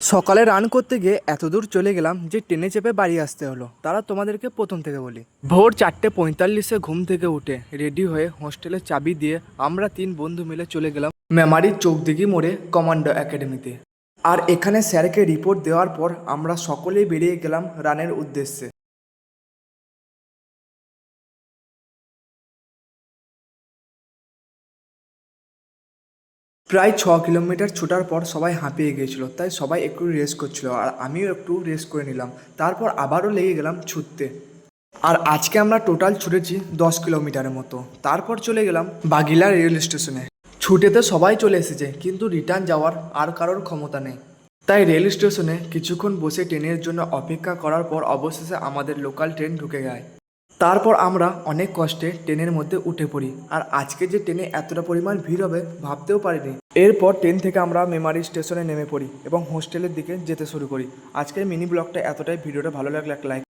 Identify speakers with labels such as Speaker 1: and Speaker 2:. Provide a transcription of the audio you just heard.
Speaker 1: সকালে রান করতে গিয়ে এতদূর চলে গেলাম যে ট্রেনে চেপে বাড়ি আসতে হলো। তারা তোমাদেরকে প্রথম থেকে বলি। ভোর চারটে পঁয়তাল্লিশে ঘুম থেকে উঠে রেডি হয়ে হোস্টেলে চাবি দিয়ে আমরা তিন বন্ধু মিলে চলে গেলাম মেমারির চৌকদিঘি মোড়ে কমান্ডো একাডেমিতে আর এখানে স্যারকে রিপোর্ট দেওয়ার পর আমরা সকলেই বেরিয়ে গেলাম রানের উদ্দেশ্যে। প্রায় ছ কিলোমিটার ছোটার পর সবাই হাঁপিয়ে গিয়েছিল, তাই সবাই একটু রেস্ট করছিল আর আমিও একটু রেস্ট করে নিলাম। তারপর আবারও লেগে গেলাম ছুটতে। আর আজকে আমরা টোটাল ছুটেছি দশ কিলোমিটারের মতো। তারপর চলে গেলাম বাগিলা রেল স্টেশনে ছুটেতে সবাই চলে এসেছে, কিন্তু রিটার্ন যাওয়ার আর কারোর ক্ষমতা নেই। তাই রেল স্টেশনে কিছুক্ষণ বসে ট্রেনের জন্য অপেক্ষা করার পর অবশেষে আমাদের লোকাল ট্রেন ঢুকে যায়। তারপর আমরা অনেক কষ্টে ট্রেনের মধ্যে উঠে পড়ি। আর আজকে যে ট্রেনে এতটা পরিমাণ ভিড় হবে ভাবতেও পারিনি। এরপর ট্রেন থেকে আমরা মেমারি স্টেশনে নেমে পড়ি এবং হোস্টেলের দিকে যেতে শুরু করি। আজকের মিনি ব্লগটা এতটাই। ভিডিওটা ভালো লাগলে লাইক